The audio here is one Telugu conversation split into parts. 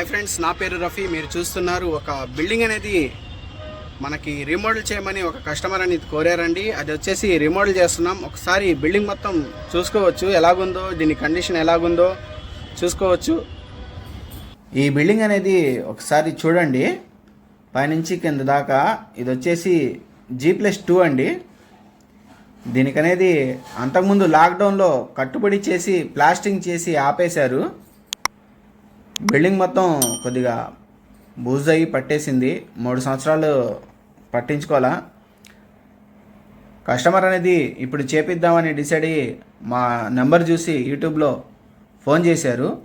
హాయ్ ఫ్రెండ్స్ నా పేరు రఫీ. మీరు చూస్తున్నారు ఒక బిల్డింగ్ అనేది మనకి రిమోడల్ చేయమని ఒక కస్టమర్ అనేది కోరారండి. అది వచ్చేసి రిమోడల్ చేస్తున్నాం. ఒకసారి బిల్డింగ్ మొత్తం చూసుకోవచ్చు. ఎలాగుందో దీని కండిషన్ ఎలాగుందో చూసుకోవచ్చు. ఈ బిల్డింగ్ అనేది ఒకసారి చూడండి. పైనుంచి కింద దాకా. ఇది వచ్చేసి జీ ప్లస్ టూ అండి. దీనికనేది అంతకుముందు లాక్డౌన్లో కట్టుబడి చేసి ప్లాస్టింగ్ చేసి ఆపేశారు. బిల్డింగ్ మొత్తం కొద్దిగా బూజు పట్టేసింది. మూడు సంవత్సరాలు పట్టించుకోవాలా? కస్టమర్ అనేది ఇప్పుడు చేపిద్దామని డిసైడ్ అయ్యి మా నెంబర్ చూసి యూట్యూబ్లో ఫోన్ చేశారు.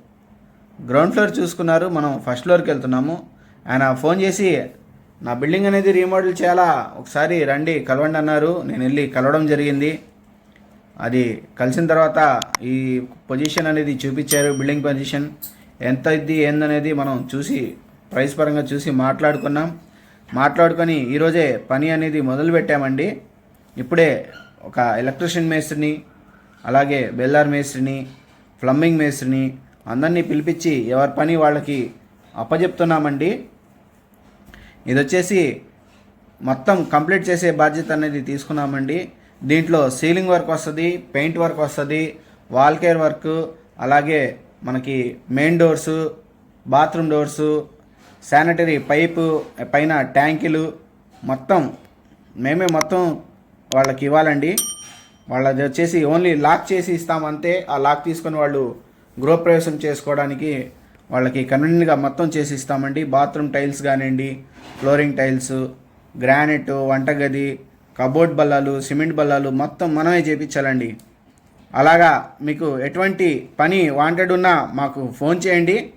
గ్రౌండ్ ఫ్లోర్ చూసుకున్నారు. మనం ఫస్ట్ ఫ్లోర్కి వెళ్తున్నాము. ఆయన ఫోన్ చేసి నా బిల్డింగ్ అనేది రీమోడల్ చేయాలా? ఒకసారి రండి కలవండి అన్నారు. నేను వెళ్ళి కలవడం జరిగింది. అది కలిసిన తర్వాత ఈ పొజిషన్ అనేది చూపించారు బిల్డింగ్ పొజిషన్. ఎంత ఇది ఏందనేది మనం చూసి ప్రైస్ పరంగా చూసి మాట్లాడుకున్నాం. మాట్లాడుకొని ఈరోజే పని అనేది మొదలు పెట్టామండి ఇప్పుడే ఒక ఎలక్ట్రిషియన్ మేస్త్రిని అలాగే బెల్లార్ మేస్త్రిని ప్లంబింగ్ మేస్త్రిని అందరినీ పిలిపించి ఎవరి పని వాళ్ళకి అప్పజెప్తున్నామండి. ఇది వచ్చేసి మొత్తం కంప్లీట్ చేసే బాధ్యత అనేది తీసుకున్నామండి. దీంట్లో సీలింగ్ వర్క్ వస్తుంది పెయింట్ వర్క్ వస్తుంది వాల్ కేర్ వర్క్ అలాగే మనకి main doors bathroom doors sanitary pipe పైన ట్యాంకులు మొత్తం మేమే మొత్తం వాళ్ళకి ఇవ్వాలండి. వాళ్ళది వచ్చేసి ఓన్లీ లాక్ చేసి ఇస్తామంతే ఆ లాక్ తీసుకొని వాళ్ళు గృహప్రవేశం చేసుకోవడానికి వాళ్ళకి కన్వీనియంట్గా మొత్తం చేసి ఇస్తామండి. బాత్రూమ్ టైల్స్ కానివ్వండి ఫ్లోరింగ్ టైల్స్ గ్రానైట్ వంటగది కబోర్డ్ బల్లాలు సిమెంట్ బల్లాలు మొత్తం మనమే చేపించాలండి. అలాగా మీకు ఎటువంటి పని వాంటెడ్ ఉన్నా మాకు ఫోన్ చేయండి.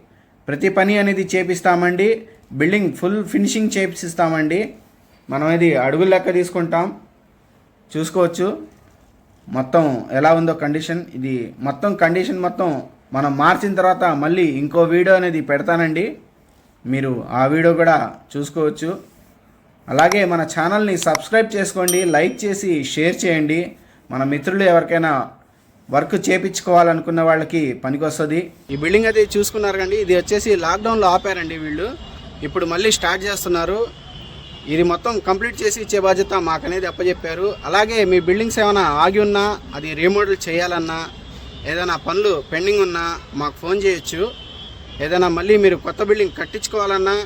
ప్రతి పని అనేది చేపిస్తామండి. బిల్డింగ్ ఫుల్ ఫినిషింగ్ చేపిస్తామండి. మనం ఇది అడుగులు లెక్క తీసుకుంటాం. చూసుకోవచ్చు. మొత్తం ఎలా ఉందో కండిషన్ ఇది మొత్తం కండిషన్ మొత్తం మనం మార్చిన తర్వాత మళ్ళీ ఇంకో వీడియో అనేది పెడతానండి. మీరు ఆ వీడియో కూడా చూసుకోవచ్చు. అలాగే మన ఛానల్ని సబ్స్క్రైబ్ చేసుకోండి. లైక్ చేసి షేర్ చేయండి. మన మిత్రులు ఎవరికైనా వర్క్ చేపించుకోవాలనుకున్న వాళ్ళకి పనికొస్తుంది. ఈ బిల్డింగ్ అయితే చూసుకున్నారు కండి. ఇది వచ్చేసి లాక్డౌన్లో ఆపారండి వీళ్ళు. ఇప్పుడు మళ్ళీ స్టార్ట్ చేస్తున్నారు. ఇది మొత్తం కంప్లీట్ చేసి ఇచ్చే బాధ్యత మాకనేది అప్పచెప్పారు అలాగే మీ బిల్డింగ్స్ ఏమైనా ఆగి ఉన్నా అది రీమోడల్ చేయాలన్నా ఏదైనా పనులు పెండింగ్ ఉన్నా మాకు ఫోన్ చేయొచ్చు. ఏదైనా మళ్ళీ మీరు కొత్త బిల్డింగ్ కట్టించుకోవాలన్నా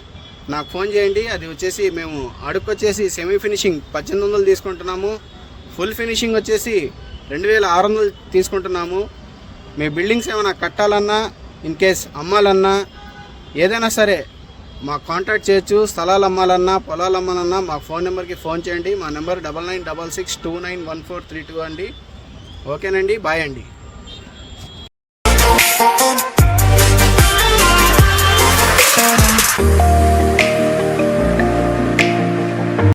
నాకు ఫోన్ చేయండి. అది వచ్చేసి మేము అడుక్కొచ్చేసి సెమీ ఫినిషింగ్ పద్దెనిమిది వందలు తీసుకుంటున్నాము. ఫుల్ ఫినిషింగ్ వచ్చేసి రెండు వేల ఆరు వందలు తీసుకుంటున్నాము. మీ బిల్డింగ్స్ ఏమైనా కట్టాలన్నా ఇన్ కేస్ అమ్మాలన్నా ఏదైనా సరే మాకు కాంటాక్ట్ చేయొచ్చు. స్థలాలు అమ్మాలన్నా పొలాలు అమ్మాలన్నా మా ఫోన్ నెంబర్కి ఫోన్ చేయండి. మా number double nine double six two nine one four three two అండి. ఓకేనండి బాయ్ అండి.